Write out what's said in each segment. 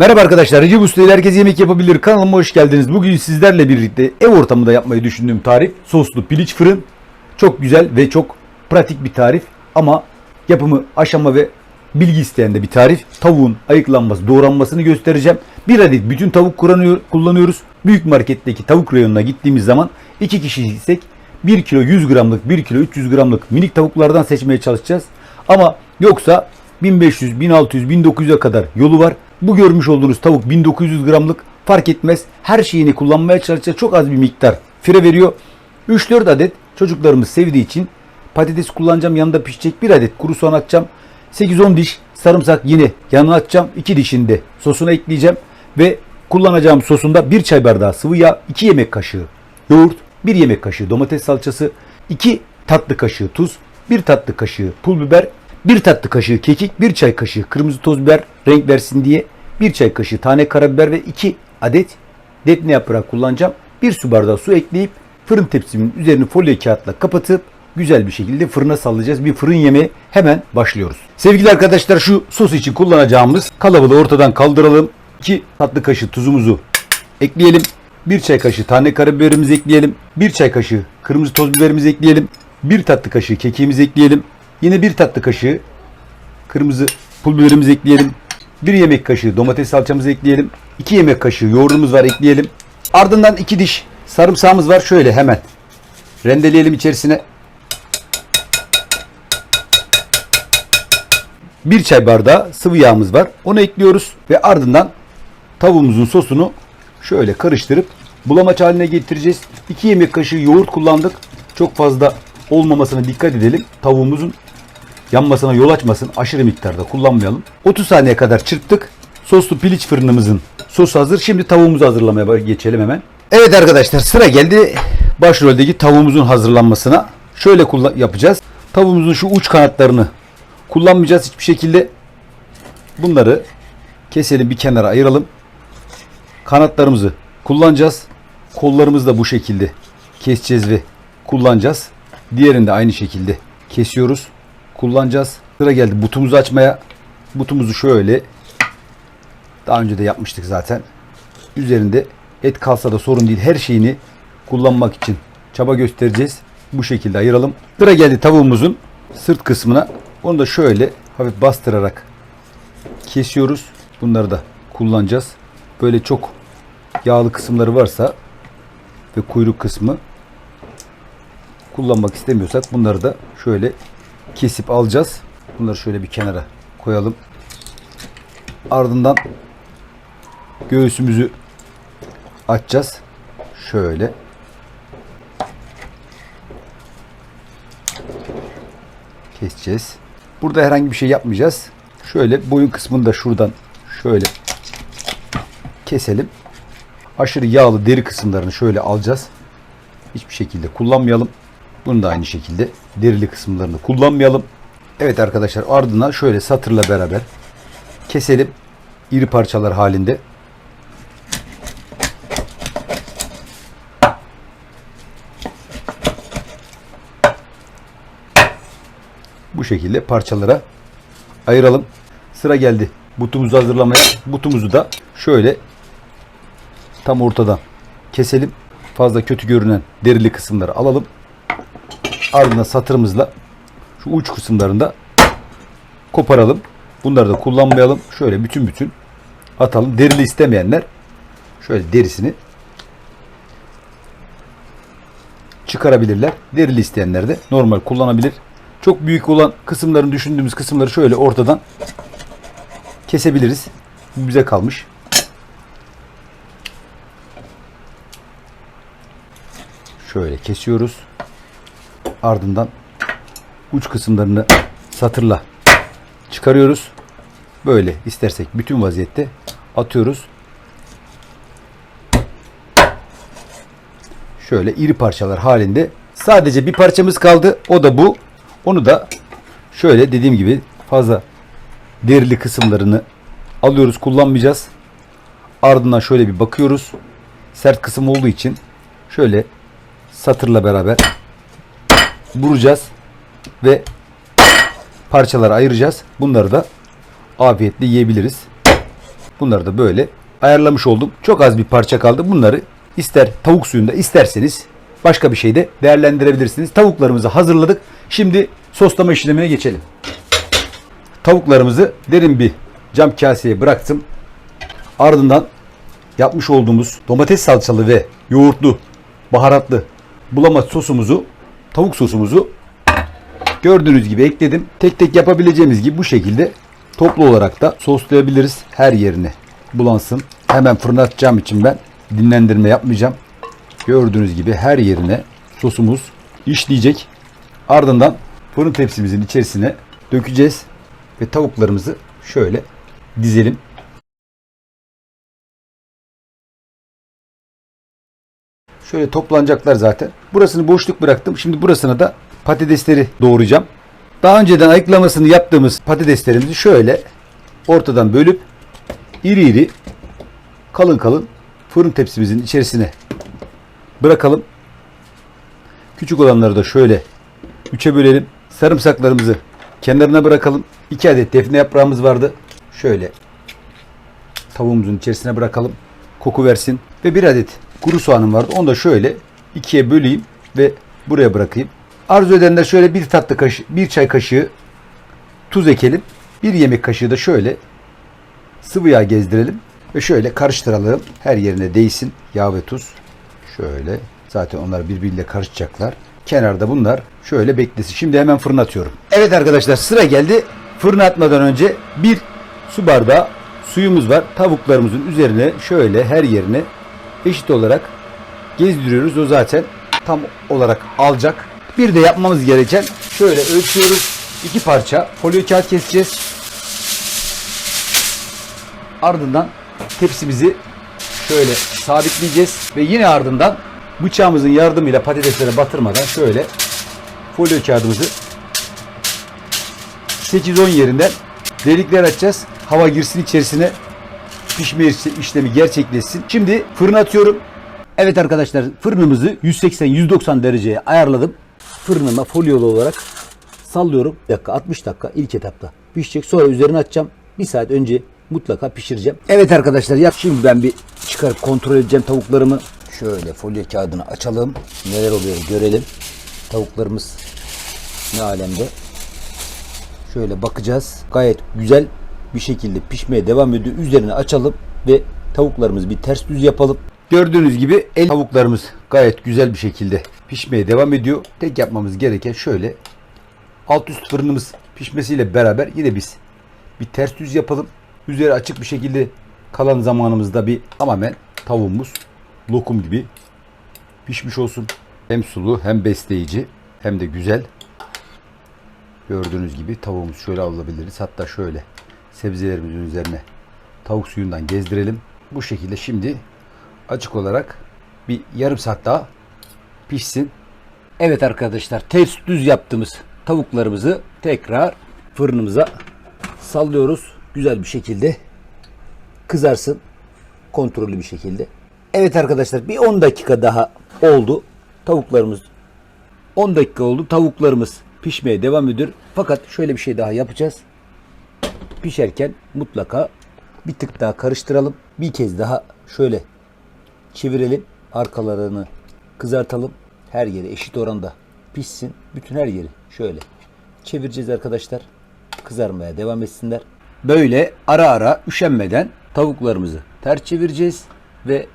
Merhaba arkadaşlar, Recep Usta ile herkes yemek yapabilir. Kanalıma hoş geldiniz. Bugün sizlerle birlikte ev ortamında yapmayı düşündüğüm tarif soslu piliç fırın. Çok güzel ve çok pratik bir tarif ama yapımı, aşama ve bilgi isteyen de bir tarif. Tavuğun ayıklanması, doğranmasını göstereceğim. Bir adet bütün tavuk kullanıyor- kullanıyoruz. Büyük marketteki tavuk reyonuna gittiğimiz zaman 2 kişiysek 1 kilo 100 gramlık, 1 kilo 300 gramlık minik tavuklardan seçmeye çalışacağız. Ama yoksa 1500, 1600, 1900'e kadar yolu var. Bu görmüş olduğunuz tavuk 1900 gramlık fark etmez. Her şeyini kullanmaya çalışacağız. Çok az bir miktar fire veriyor. 3-4 adet çocuklarımız sevdiği için patates kullanacağım. Yanında pişecek bir adet kuru soğan atacağım. 8-10 diş sarımsak yine yanına atacağım. 2 dişini de sosuna ekleyeceğim. Ve kullanacağım sosunda 1 çay bardağı sıvı yağ, 2 yemek kaşığı yoğurt, 1 yemek kaşığı domates salçası, 2 tatlı kaşığı tuz, 1 tatlı kaşığı pul biber, 1 tatlı kaşığı kekik, 1 çay kaşığı kırmızı toz biber renk versin diye, 1 çay kaşığı tane karabiber ve 2 adet defne yaprağı kullanacağım. 1 su bardağı su ekleyip fırın tepsimin üzerini folyo kağıtla kapatıp güzel bir şekilde fırına sallayacağız. Bir fırın yemeği hemen başlıyoruz. Sevgili arkadaşlar şu sos için kullanacağımız kalabalığı ortadan kaldıralım. 2 tatlı kaşığı tuzumuzu ekleyelim. 1 çay kaşığı tane karabiberimizi ekleyelim. 1 çay kaşığı kırmızı toz biberimizi ekleyelim. 1 tatlı kaşığı kekiğimizi ekleyelim. Yine 1 tatlı kaşığı kırmızı pul biberimizi ekleyelim. 1 yemek kaşığı domates salçamızı ekleyelim. 2 yemek kaşığı yoğurdumuz var ekleyelim. Ardından 2 diş sarımsağımız var şöyle hemen rendeleyelim içerisine. 1 çay bardağı sıvı yağımız var. Onu ekliyoruz ve ardından tavuğumuzun sosunu şöyle karıştırıp bulamaç haline getireceğiz. 2 yemek kaşığı yoğurt kullandık. Çok fazla olmamasına dikkat edelim. Tavuğumuzun yanmasına yol açmasın. Aşırı miktarda kullanmayalım. 30 saniye kadar çırptık. Soslu piliç fırınımızın sosu hazır. Şimdi tavuğumuzu hazırlamaya geçelim hemen. Evet arkadaşlar sıra geldi başroldeki tavuğumuzun hazırlanmasına. Şöyle yapacağız. Tavuğumuzun şu uç kanatlarını kullanmayacağız hiçbir şekilde. Bunları keselim bir kenara ayıralım. Kanatlarımızı kullanacağız. Kollarımızı da bu şekilde keseceğiz ve kullanacağız. Diğerini de aynı şekilde kesiyoruz. Kullanacağız. Sıra geldi butumuzu açmaya. Butumuzu şöyle daha önce de yapmıştık zaten. Üzerinde et kalsa da sorun değil. Her şeyini kullanmak için çaba göstereceğiz. Bu şekilde ayıralım. Sıra geldi tavuğumuzun sırt kısmına. Onu da şöyle hafif bastırarak kesiyoruz. Bunları da kullanacağız. Böyle çok yağlı kısımları varsa ve kuyruk kısmı kullanmak istemiyorsak bunları da şöyle kesip alacağız. Bunları şöyle bir kenara koyalım. Ardından göğsümüzü açacağız. Şöyle. Keseceğiz. Burada herhangi bir şey yapmayacağız. Şöyle boyun kısmını da şuradan şöyle keselim. Aşırı yağlı deri kısımlarını şöyle alacağız. Hiçbir şekilde kullanmayalım. Bunu da aynı şekilde derili kısımlarını kullanmayalım. Evet arkadaşlar ardından şöyle satırla beraber keselim. iri parçalar halinde. Bu şekilde parçalara ayıralım. Sıra geldi butumuzu hazırlamaya. Butumuzu da şöyle tam ortadan keselim. Fazla kötü görünen derili kısımları alalım. Ardından satırımızla şu uç kısımlarında koparalım. Bunları da kullanmayalım. Şöyle bütün bütün atalım. Derili istemeyenler şöyle derisini çıkarabilirler. Derili isteyenler de normal kullanabilir. Çok büyük olan kısımların düşündüğümüz kısımları şöyle ortadan kesebiliriz. Bu bize kalmış. Şöyle kesiyoruz. Ardından uç kısımlarını satırla çıkarıyoruz. Böyle istersek bütün vaziyette atıyoruz. Şöyle iri parçalar halinde. Sadece bir parçamız kaldı. O da bu. Onu da şöyle dediğim gibi fazla derili kısımlarını alıyoruz, kullanmayacağız. Ardından şöyle bir bakıyoruz. Sert kısım olduğu için şöyle satırla beraber vuracağız ve parçalara ayıracağız. Bunları da afiyetle yiyebiliriz. Bunları da böyle ayarlamış oldum. Çok az bir parça kaldı. Bunları ister tavuk suyunda isterseniz başka bir şeyde değerlendirebilirsiniz. Tavuklarımızı hazırladık. Şimdi soslama işlemine geçelim. Tavuklarımızı derin bir cam kaseye bıraktım. Ardından yapmış olduğumuz domates salçalı ve yoğurtlu, baharatlı bulamaç sosumuzu, tavuk sosumuzu gördüğünüz gibi ekledim. Tek tek yapabileceğimiz gibi bu şekilde toplu olarak da soslayabiliriz her yerine bulansın. Hemen fırına atacağım için ben dinlendirme yapmayacağım. Gördüğünüz gibi her yerine sosumuz işleyecek. Ardından fırın tepsimizin içerisine dökeceğiz ve tavuklarımızı şöyle dizelim. Şöyle toplanacaklar zaten. Burasını boşluk bıraktım. Şimdi burasına da patatesleri doğrayacağım. Daha önceden ayıklamasını yaptığımız patateslerimizi şöyle ortadan bölüp iri iri kalın kalın fırın tepsimizin içerisine bırakalım. Küçük olanları da şöyle üçe bölelim. Sarımsaklarımızı kenarına bırakalım. 2 adet defne yaprağımız vardı. Şöyle tavuğumuzun içerisine bırakalım. Koku versin. Ve bir adet kuru soğanım vardı. Onu da şöyle ikiye böleyim ve buraya bırakayım. Arzu edenler şöyle bir tatlı kaşığı, bir çay kaşığı tuz ekelim. Bir yemek kaşığı da şöyle sıvı yağ gezdirelim ve şöyle karıştıralım. Her yerine değsin yağ ve tuz. Şöyle zaten onlar birbiriyle karışacaklar. Kenarda bunlar şöyle beklesin. Şimdi hemen fırına atıyorum. Evet arkadaşlar sıra geldi. Fırına atmadan önce bir su bardağı suyumuz var. Tavuklarımızın üzerine şöyle her yerine eşit olarak gezdiriyoruz. O zaten tam olarak alacak. Bir de yapmamız gereken şöyle ölçüyoruz. İki parça folyo kağıt keseceğiz. Ardından tepsimizi şöyle sabitleyeceğiz ve yine ardından bıçağımızın yardımıyla patateslere batırmadan şöyle folyo kağıdımızı 8-10 yerinden delikler açacağız. Hava girsin içerisine pişme işlemi gerçekleşsin. Şimdi fırına atıyorum. Evet arkadaşlar fırınımızı 180-190 dereceye ayarladım. Fırınıma folyolu olarak sallıyorum. Bir dakika 60 dakika ilk etapta pişecek. Sonra üzerine açacağım. Bir saat önce mutlaka pişireceğim. Evet arkadaşlar yap. Şimdi ben bir çıkarıp kontrol edeceğim tavuklarımı. Şöyle folyo kağıdını açalım. Neler oluyor görelim. Tavuklarımız ne alemde. Şöyle bakacağız. Gayet güzel bir şekilde pişmeye devam ediyor. Üzerine açalım ve tavuklarımızı bir ters düz yapalım. Gördüğünüz gibi el tavuklarımız gayet güzel bir şekilde pişmeye devam ediyor. Tek yapmamız gereken şöyle alt üst fırınımız pişmesiyle beraber yine biz bir ters düz yapalım. Üzeri açık bir şekilde kalan zamanımızda bir tamamen tavuğumuz lokum gibi pişmiş olsun. Hem sulu hem besleyici hem de güzel. Gördüğünüz gibi tavuğumuz şöyle alabiliriz. Hatta şöyle sebzelerimizin üzerine tavuk suyundan gezdirelim. Bu şekilde şimdi açık olarak bir yarım saat daha pişsin. Evet arkadaşlar ters düz yaptığımız tavuklarımızı tekrar fırınımıza sallıyoruz. Güzel bir şekilde kızarsın. Kontrollü bir şekilde. Evet arkadaşlar bir 10 dakika daha oldu. Tavuklarımız 10 dakika oldu. Tavuklarımız pişmeye devam ediyor. Fakat şöyle bir şey daha yapacağız. Pişerken mutlaka bir tık daha karıştıralım. Bir kez daha şöyle çevirelim. Arkalarını kızartalım. Her yeri eşit oranda pişsin. Bütün her yeri şöyle çevireceğiz arkadaşlar. Kızarmaya devam etsinler. Böyle ara ara üşenmeden tavuklarımızı ters çevireceğiz ve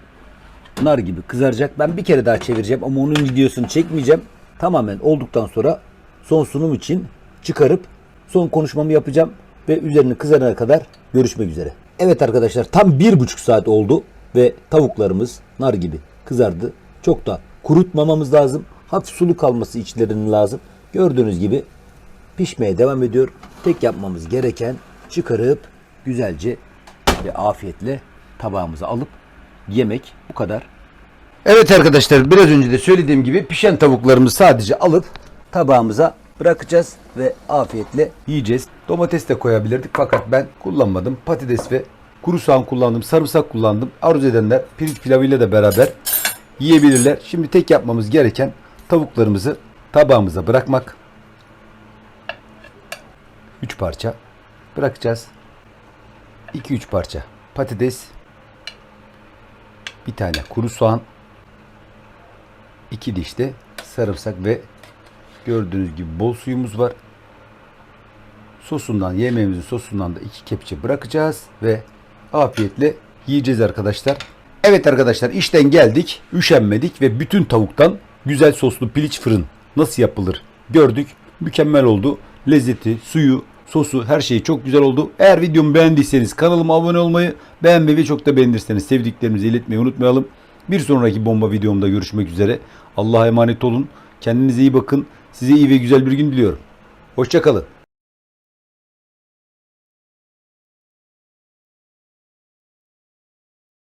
nar gibi kızaracak. Ben bir kere daha çevireceğim ama onun videosunu çekmeyeceğim. Tamamen olduktan sonra son sunum için çıkarıp son konuşmamı yapacağım ve üzerini kızarana kadar görüşmek üzere. Evet arkadaşlar tam bir buçuk saat oldu ve tavuklarımız nar gibi kızardı. Çok da kurutmamamız lazım. Hafif sulu kalması içlerinin lazım. Gördüğünüz gibi pişmeye devam ediyor. Tek yapmamız gereken çıkarıp güzelce ve afiyetle tabağımıza alıp yemek bu kadar. Evet arkadaşlar biraz önce de söylediğim gibi pişen tavuklarımızı sadece alıp tabağımıza bırakacağız ve afiyetle yiyeceğiz. Domates de koyabilirdik fakat ben kullanmadım. Patates ve kuru soğan kullandım, sarımsak kullandım. Arzu edenler pirinç pilavıyla da beraber yiyebilirler. Şimdi tek yapmamız gereken tavuklarımızı tabağımıza bırakmak. 3 parça bırakacağız. 2-3 parça patates, bir tane kuru soğan, iki diş de sarımsak ve gördüğünüz gibi bol suyumuz var. Sosundan yemeğimizin sosundan da iki kepçe bırakacağız ve afiyetle yiyeceğiz arkadaşlar. Evet arkadaşlar işten geldik, üşenmedik ve bütün tavuktan güzel soslu piliç fırın nasıl yapılır gördük. Mükemmel oldu. Lezzeti, suyu, sosu her şeyi çok güzel oldu. Eğer videomu beğendiyseniz kanalıma abone olmayı, beğenmeyi ve çok da beğenirseniz sevdiklerimizi iletmeyi unutmayalım. Bir sonraki bomba videomda görüşmek üzere. Allah'a emanet olun. Kendinize iyi bakın. Size iyi ve güzel bir gün diliyorum. Hoşçakalın.